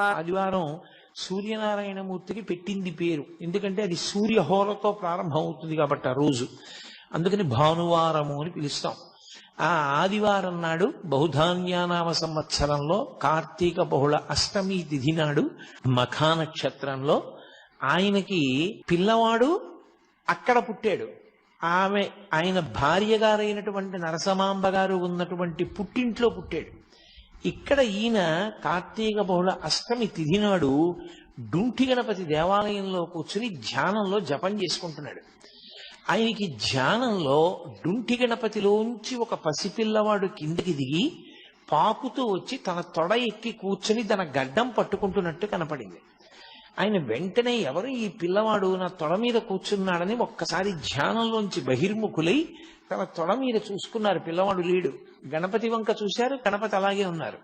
ఆదివారం సూర్యనారాయణమూర్తికి పెట్టింది పేరు. ఎందుకంటే అది సూర్యహోరతో ప్రారంభం అవుతుంది కాబట్టి ఆ రోజు. అందుకని భానువారము అని పిలుస్తాం. ఆ ఆదివారం నాడు బహుధాన్యానామ సంవత్సరంలో కార్తీక బహుళ అష్టమి తిథి నాడు మఖా నక్షత్రంలో ఆయనకి పిల్లవాడు అక్కడ పుట్టాడు. ఆమె ఆయన భార్య గారైనటువంటి నరసమాంబ గారు ఉన్నటువంటి పుట్టింట్లో పుట్టాడు. ఇక్కడ ఈయన కార్తీక బహుళ అష్టమి తిథి నాడు డుంటి గణపతి దేవాలయంలో కూర్చుని ధ్యానంలో జపం చేసుకుంటున్నాడు. ఆయనకి ధ్యానంలో డుంటి గణపతిలోంచి ఒక పసిపిల్లవాడు కిందికి దిగి పాకుతూ వచ్చి తన తొడ ఎక్కి కూర్చుని తన గడ్డం పట్టుకుంటున్నట్టు కనపడింది. ఆయన వెంటనే ఎవరు ఈ పిల్లవాడు నా తొడ మీద కూర్చున్నాడని ఒక్కసారి ధ్యానంలోంచి బహిర్ముఖులై తన తొడ మీద చూసుకున్నారు పిల్లవాడు లేడు. గణపతి వంక చూశారు గణపతి అలాగే ఉన్నారు.